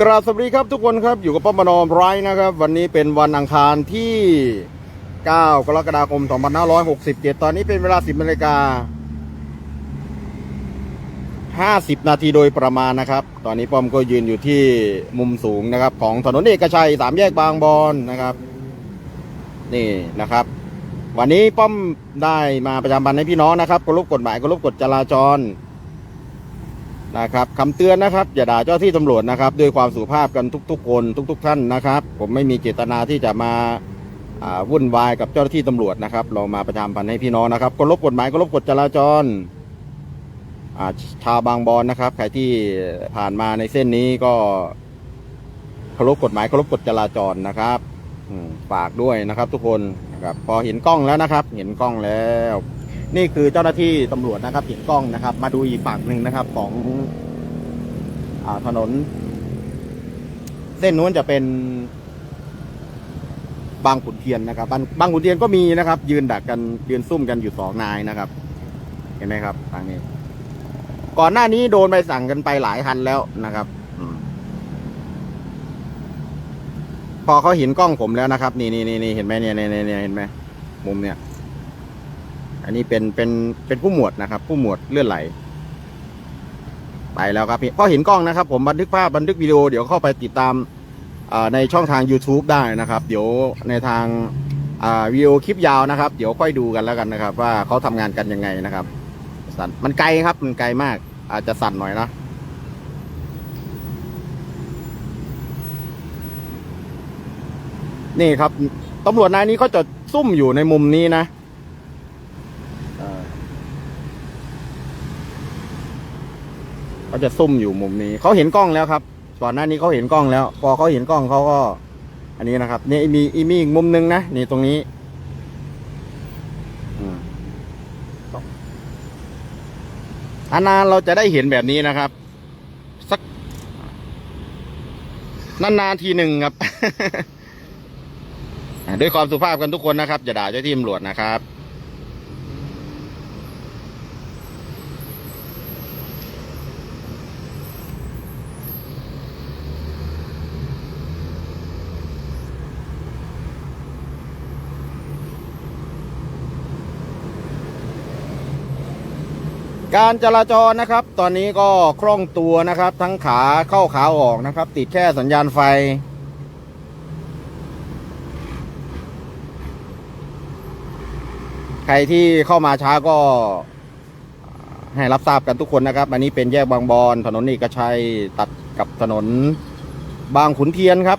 กราบสวัสดีครับทุกคนครับอยู่กับป้อมนอมไรนะครับ วันนี้เป็นวันอังคารที่ 9 กรกฎาคม 2567 ตอนนี้เป็นเวลา 10นาฬิกา50 นาทีโดยประมาณนะครับ ตอนนี้ป้อมก็ยืนอยู่ที่มุมสูงนะครับ ของถนนเอกชัยสามแยกบางบอนนะครับ นี่นะครับ วันนี้ป้อมได้มาประจำบันให้พี่น้องนะครับเคารพกฎหมายเคารพกฎจราจร นะครับคำเตือนนะครับ อย่าด่าเจ้าที่ตำรวจนะครับ ด้วยความสุภาพกันทุก ๆ คนทุก ๆ ท่านนะครับ ผมไม่มีเจตนาที่จะมาวุ่นวายกับเจ้าหน้าที่ตำรวจนะครับ เรามาประชามพันธ์ให้พี่น้องนะครับเคารพกฎหมายเคารพกฎจราจรอาชาวบางบอนนะครับ ใครที่ผ่านมาในเส้นนี้ก็เคารพกฎหมายเคารพกฎจราจรนะครับฝากด้วยนะครับ ทุกคนนะครับพอเห็นกล้องแล้วนะครับ เห็นกล้องแล้ว นี่คือเจ้าหน้าที่ตำรวจนะครับเห็นกล้องนะครับ มาดูอีกฝั่งหนึ่งนะครับของอถนน เส้นนู้นจะเป็น บางขุนเทียนนะครับ บางขุนเทียนก็มีนะครับ ยืนดักกันยืนซุ่มกันอยู่สองนายนะครับ เห็นไหมครับทางนี้ ก่อนหน้านี้โดนใบสั่งกันไปหลายคันแล้วนะครับพอเขาเห็นกล้องผมแล้วนะครับ นี่นี่นี่เห็นไหมเนี่ยเนี่ยเนี่ยเนี่ยเห็นไหมมุมเนี่ย อันนี้เป็นเป็นเป็นผู้หมวดนะครับ ผู้หมวดเลื่อนไหล ไปแล้วครับพี่พอเห็นกล้องนะครับ ผมบันทึกภาพบันทึกวิดีโอเดี๋ยวเข้าไปติดตามในช่องทาง YouTube ได้นะครับ เดี๋ยวในทางวิดีโอคลิปยาวนะครับ เดี๋ยวค่อยดูกันแล้วกันนะครับ ว่าเขาทำงานกันยังไงนะครับสั่นมันไกลครับมันไกลมาก อาจจะสั่นหน่อยนะนี่ครับตำรวจนายนี้เขาจะซุ่มอยู่ในมุมนี้นะ เอ่อ เขาจะซุ่มอยู่มุมนี้ เขาเห็นกล้องแล้วครับก่อนหน้านี้เขาเห็นกล้องแล้ว พอเขาเห็นกล้องเขาก็ อันนี้นะครับนี่มีอีมีอีกมุมหนึงนะนี่ตรงนี้อนานๆเราจะได้เห็นแบบนี้นะครับ สักนานๆทีหนึ่งครับ ด้วยความสุภาพกันทุกคนนะครับอย่าด่าเจ้าที่ตำรวจนะครับ การจราจรนะครับ ตอนนี้ก็คล่องตัวนะครับ ทั้งขาเข้าขาออกนะครับ ติดแค่สัญญาณไฟ ใครที่เข้ามาช้าก็ให้รับทราบกันทุกคนนะครับ อันนี้เป็นแยกบางบอน ถนนเอกชัยตัดกับถนนบางขุนเทียนครับ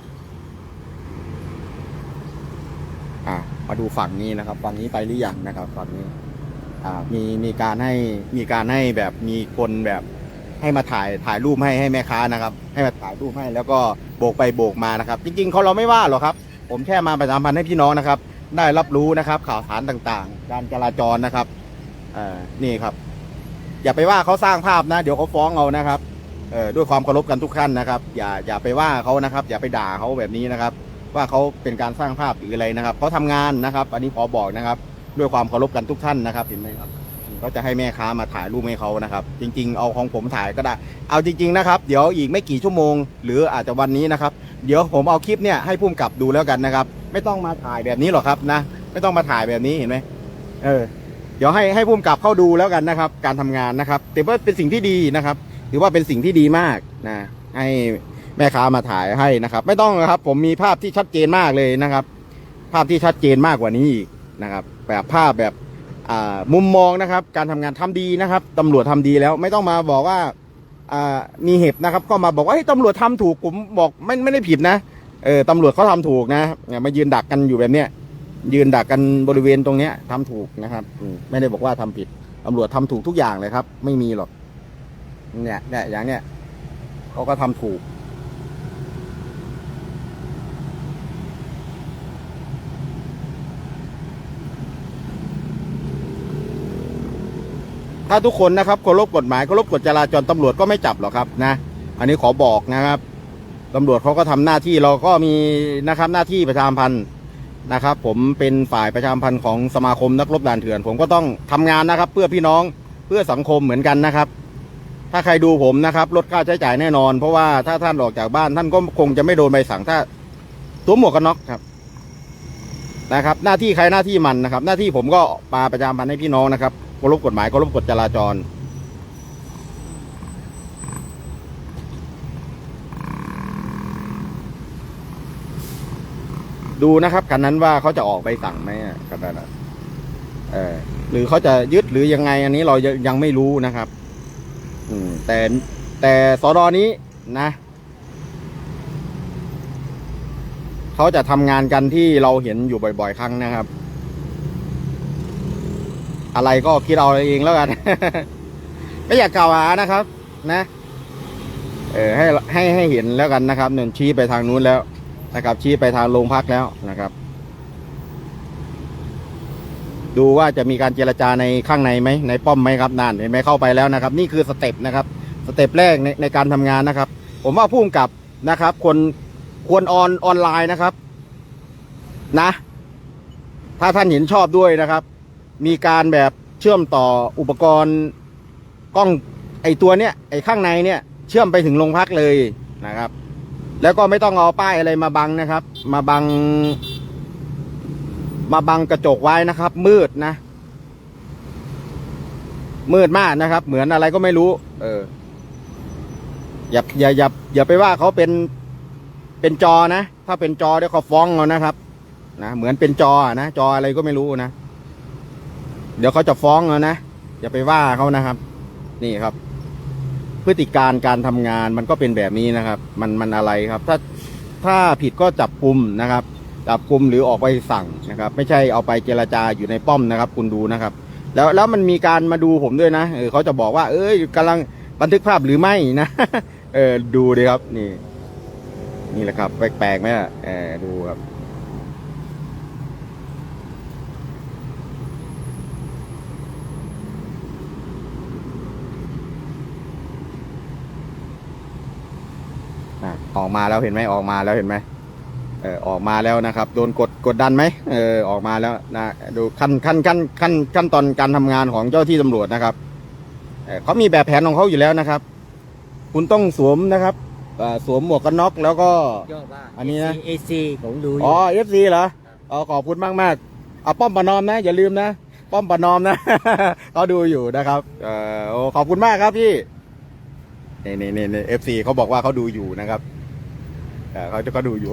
อ่ามาดูฝั่งนี้นะครับ ฝั่งนี้ไปหรือยังนะครับฝั่งนี้ มีมีการให้มีการให้แบบมีคนแบบให้มาถ่ายถ่ายรูปให้ให้แม่ค้านะครับ ให้มาถ่ายรูปให้แล้วก็โบกไปโบกมานะครับ จริงๆเขาเราไม่ว่าหรอกครับ ผมแค่มาประชาสัมพันธ์ให้พี่น้องนะครับ ได้รับรู้นะครับข่าวสารต่างๆ การจราจรนะครับเอ่อนี่ครับ อย่าไปว่าเขาสร้างภาพนะ เดี๋ยวเขาฟ้องเอานะครับเอ่อด้วยความเคารพกันทุกท่านนะครับ อย่าอย่าไปว่าเขานะครับ อย่าไปด่าเขาแบบนี้นะครับ ว่าเขาเป็นการสร้างภาพหรืออะไรนะครับเขาทำงานนะครับ อันนี้ขอบอกนะครับ ด้วยความเคารพกันทุกท่านนะครับเห็นไหมครับก็จะให้แม่ค้ามาถ่ายรูปให้เขานะครับ จริง ๆ เอาของผมถ่ายก็ได้ เอาจริง ๆ นะครับ เดี๋ยวอีกไม่กี่ชั่วโมง หรืออาจจะวันนี้นะครับ เดี๋ยวผมเอาคลิปเนี่ยให้พุ่มกับดูแล้วกันนะครับ ไม่ต้องมาถ่ายแบบนี้หรอกครับนะ ไม่ต้องมาถ่ายแบบนี้เห็นไหมเออ เดี๋ยวให้ให้พุ่มกับเข้าดูแล้วกันนะครับ การทำงานนะครับแต่ว่าเป็นสิ่งที่ดีนะครับ ถือว่าเป็นสิ่งที่ดีมากนะ ให้แม่ค้ามาถ่ายให้นะครับ ไม่ต้องนะครับ ผมมีภาพที่ชัดเจนมากเลยนะครับ ภาพที่ชัดเจนมากกว่านี้อีกนะครับ แบบภาพแบบมุมมองนะครับ การทำงานทำดีนะครับตำรวจทำดีแล้ว ไม่ต้องมาบอกว่ามีเหตุนะครับ ก็มาบอกว่าให้ตำรวจทำถูกผมบอกไม่ไม่ได้ผิดนะเออตำรวจเขาทำถูกนะอย่ามายืนดักกันอยู่แบบเนี้ยยืนดักกันบริเวณตรงเนี้ยทำถูกนะครับมไม่ได้บอกว่าทำผิดตำรวจทำถูกทุกอย่างเลยครับ ไม่มีหรอกเนี่ยเนี่ยอย่างเนี้ยเขาก็ทำถูก ถ้าทุกคนนะครับเคารพกฎหมายเคารพกฎจราจรตำรวจก็ไม่จับหรอกครับนะ อันนี้ขอบอกนะครับตำรวจเขาก็ทำหน้าที่เราก็มีนะครับหน้าที่ประชามพันธ์นะครับ ผมเป็นฝ่ายประชามพันธ์ของสมาคมนักรบด่านเถื่อน ผมก็ต้องทำงานนะครับ เพื่อพี่น้องเพื่อสังคมเหมือนกันนะครับ ถ้าใครดูผมนะครับลดค่าใช้จ่ายแน่นอน เพราะว่าถ้าท่านออกจากบ้านท่านก็คงจะไม่โดนใบสั่งถ้าสวหมวกกันน็อกครับนะครับ หน้าที่ใครหน้าที่มันนะครับ หน้าที่ผมก็ปาประจำพันธ์ให้พี่น้องนะครับ เคารพกฎหมายเคารพกฎจราจร ดูนะครับคันนั้นว่าเขาจะออกใบสั่งไหมอะคันนั้นเออหรือเขาจะยึดหรือยังไง อันนี้เรายังยังไม่รู้นะครับ อืม แต่แต่สอดอนี้นะเขาจะทำงานกันที่เราเห็นอยู่บ่อย ๆ ครั้งนะครับ อะไรก็คิดเอาเองแล้วกัน ไม่อยากกล่าวหานะครับ นะ เออให้ให้ให้เห็นแล้วกันนะครับเนินชี้ไปทางนู้นแล้วนะครับ ชี้ไปทางโรงพักแล้วนะครับ ดูว่าจะมีการเจรจาในข้างในไหมในป้อมไหมครับนั่นเห็นไหมเข้าไปแล้วนะครับ นี่คือสเต็ปนะครับ สเต็ปแรกในในการทำงานนะครับ ผมว่าพุ่มกับนะครับควรควรออนออนไลน์นะครับ นะ ถ้าท่านเห็นชอบด้วยนะครับ มีการแบบเชื่อมต่ออุปกรณ์กล้องไอตัวเนี้ยไอข้างในเนี่ยเชื่อมไปถึงโรงพักเลยนะครับ แล้วก็ไม่ต้องเอาป้ายอะไรมาบังนะครับ มาบัง มาบังกระจกไว้นะครับ มืดนะ มืดมากนะครับ เหมือนอะไรก็ไม่รู้ เอออย่าอย่าอย่าอย่าไปว่าเขาเป็นเป็นจอนะ ถ้าเป็นจอเดี๋ยวเขาฟ้องเรานะครับนะเหมือนเป็นจอนะจออะไรก็ไม่รู้นะ เดี๋ยวเขาจะฟ้องเรานะ อย่าไปว่าเขานะครับ นี่ครับ พฤติการการทำงานมันก็เป็นแบบนี้นะครับ มันมันอะไรครับ ถ้าถ้าผิดก็จับกลุ่มนะครับ จับกลุ่มหรือออกไปสั่งนะครับ ไม่ใช่เอาไปเจรจาอยู่ในป้อมนะครับ คุณดูนะครับ แล้วแล้วมันมีการมาดูผมด้วยนะเออเขาจะบอกว่า เอ้ยกำลังบันทึกภาพหรือไม่นะเออดูดิครับ นี่ นี่แหละครับ แปลกๆไหมอะเออดูครับ อะออกมาแล้วเห็นไหมออกมาแล้วเห็นไหมเออออกมาแล้วนะครับ โดนกดกดดันไหมเออออกมาแล้วนะดูขั้นขั้นขั้นขั้นขั้นตอนการทำงานของเจ้าที่ตำรวจนะครับเอ่อเขามีแบบแผนของเขาอยู่แล้วนะครับ คุณต้องสวมนะครับอ่าสวมหมวกกันน็อกแล้วก็ยอดว่าอันนี้นะเอซีผมดูอยู่อ๋อเอฟซีเหรออ๋อขอบคุณมากมากๆเอาป้อมประนอมนะ อย่าลืมนะ ป้อมประนอมนะเขาดูอยู่นะครับเออโอ้ขอบคุณมากครับพี่นี่นี่นี่เอฟซีเขาบอกว่าเขาดูอยู่นะครับ เขาจะก็ดูอยู่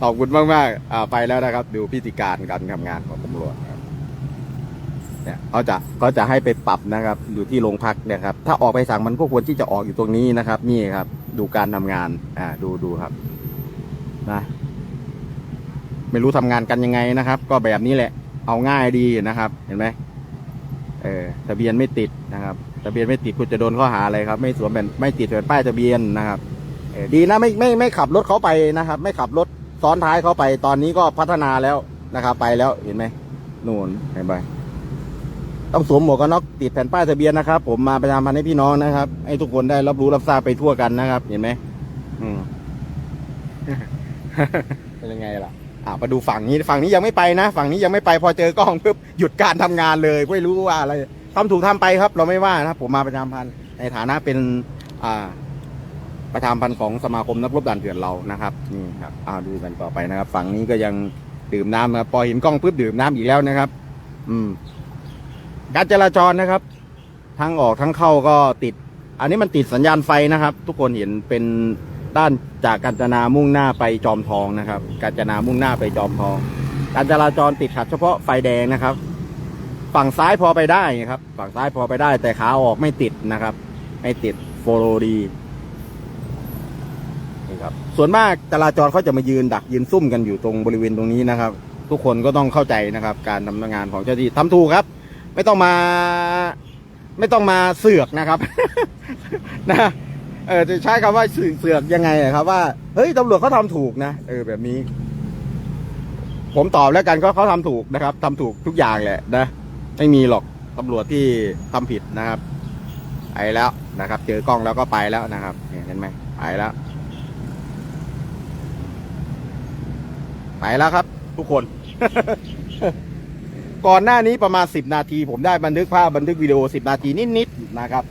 ขอบคุณมากมากไปแล้วนะครับ ดูพิธีการการทำงานของตำรวจเนี่ยเขาจะเขาจะให้ไปปรับนะครับ อยู่ที่โรงพักนะครับ ถ้าออกไปสั่งมันก็ควรที่จะออกอยู่ตรงนี้นะครับ นี่ครับ ดูการทำงาน อ่า ดูดูครับ นะไม่รู้ทำงานกันยังไงนะครับ ก็แบบนี้แหละ เอาง่ายดีนะครับ เห็นไหมเออทะเบียนไม่ติดนะครับทะเบียนไม่ติดคุณจะโดนข้อหาอะไรครับ ไม่สวมแผ่นไม่ติดแผ่นป้ายทะเบียนนะครับ ดีนะไม่ไม่ไม่ขับรถเขาไปนะครับ ไม่ขับรถซ้อนท้ายเขาไป ตอนนี้ก็พัฒนาแล้วนะครับ ไปแล้วเห็นไหมนู่นเห็นไหมต้องสวมหมวกกันน็อกติดแผ่นป้ายทะเบียนนะครับ ผมมาประชาสัมพันธ์ให้พี่น้องนะครับให้ทุกคนได้รับรู้รับทราบไปทั่วกันนะครับ เห็นไหมอืมเป็นยังไงล่ะอ่ามาดูฝั่งนี้ฝั่งนี้ยังไม่ไปนะ ฝั่งนี้ยังไม่ไปพอเจอกล้องปุ๊บหยุดการทำงานเลยไม่รู้ว่าอะไรทำถูกทำไปครับ เราไม่ว่านะครับผมมาประจำพันธ์ในฐานะเป็น อ่า ประธานพันธ์ของสมาคมนักรบด่านเถื่อนเรานะครับนี่ครับอ่าดูกันต่อไปนะครับ ฝั่งนี้ก็ยังดื่มน้ำนะครับพอเห็นกล้องปุ๊บดื่มน้ำอีกแล้วนะครับ อืม การจราจรนะครับ ทั้งออกทั้งเข้าก็ติด อันนี้มันติดสัญญาณไฟนะครับ ทุกคนเห็นเป็นด้านจากกาญจนามุ่งหน้าไปจอมทองนะครับ กาญจนามุ่งหน้าไปจอมทอง การจราจรติดขัดเฉพาะไฟแดงนะครับ ฝั่งซ้ายพอไปได้ครับ ฝั่งซ้ายพอไปได้ แต่ขาออกไม่ติดนะครับ ไม่ติดโฟโลดีนี่ ครับ ส่วนมากจราจรเขาจะมายืนดักยืนซุ่มกันอยู่ตรงบริเวณตรงนี้นะครับ ทุกคนก็ต้องเข้าใจนะครับ การทำงานของเจ้าหน้าที่ทำถูกครับ ไม่ต้องมา ไม่ต้องมาเสือกนะครับ นะเออจะใช้คำว่าเสือกยังไงครับ ว่าเฮ้ยตำรวจเขาทำถูกนะเออแบบนี้ ผมตอบแล้วกันก็เขาทำถูกนะครับทำถูกทุกอย่างแหละนะไม่มีหรอกตำรวจที่ทำผิดนะครับไปแล้วนะครับ เจอกล้องแล้วก็ไปแล้วนะครับเห็นไหมไปแล้ว ไปแล้วครับ ทุกคน ก่อนหน้านี้ประมาณสิบนาที ผมได้บันทึกภาพบันทึกวิดีโอสิบนาทีนิดๆนะครับ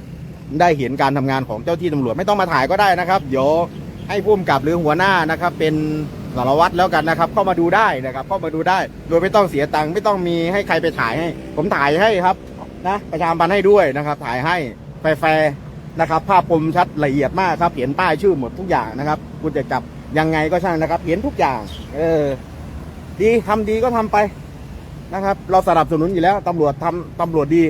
ได้เห็นการทำงานของเจ้าที่ตำรวจไม่ต้องมาถ่ายก็ได้นะครับเดี๋ยวให้ผู้กำกับหรือหัวหน้านะครับ เป็นสารวัตรแล้วกันนะครับ เข้ามาดูได้นะครับ เข้ามาดูได้ โดยไม่ต้องเสียตังค์ไม่ต้องมีให้ใครไปถ่ายให้ ผมถ่ายให้ครับนะประชามพันธ์ให้ด้วยนะครับ ถ่ายให้แฟร์นะครับ ภาพคมชัดละเอียดมากครับเห็นป้ายชื่อหมดทุกอย่างนะครับ คุณจะจับ ยังไงก็ช่างนะครับ เห็นทุกอย่าง เออ ดีทำดีก็ทำไปนะครับ เราสนับสนุนอยู่แล้วตำรวจทำตำรวจดี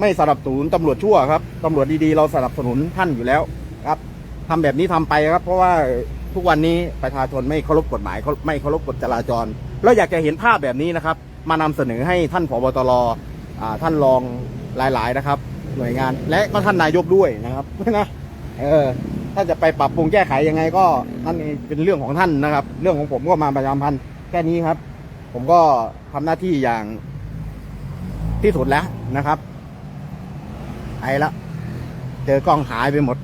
ไม่สนับสนุนตำรวจชั่วครับตำรวจดีๆ เราสนับสนุนท่านอยู่แล้วครับทำแบบนี้ทำไปครับ เพราะว่าทุกวันนี้ประชาชนไม่เคารพกฎหมายไม่เคารพกฎจราจรเราอยากจะเห็นภาพแบบนี้นะครับ มานำเสนอให้ท่านผบตรท่านรองหลาย ๆ นะครับ หน่วยงาน และก็ท่านนายกด้วยนะครับนะเออ ถ้าจะไปปรับปรุงแก้ไขยังไงก็นั่นเองเป็นเรื่องของท่านนะครับ เรื่องของผมก็มาประจำพันธ์แค่นี้ครับ ผมก็ทำหน้าที่อย่างที่สุดแล้วนะครับไปแล้วเจอกล้องหายไปหมด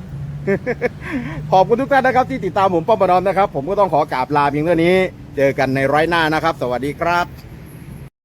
ขอบคุณทุกท่านนะครับ ที่ติดตามผมป้อมปนอมนะครับ ผมก็ต้องขอกราบลาเพียงเท่านี้ เจอกันในร้อยหน้านะครับ สวัสดีครับ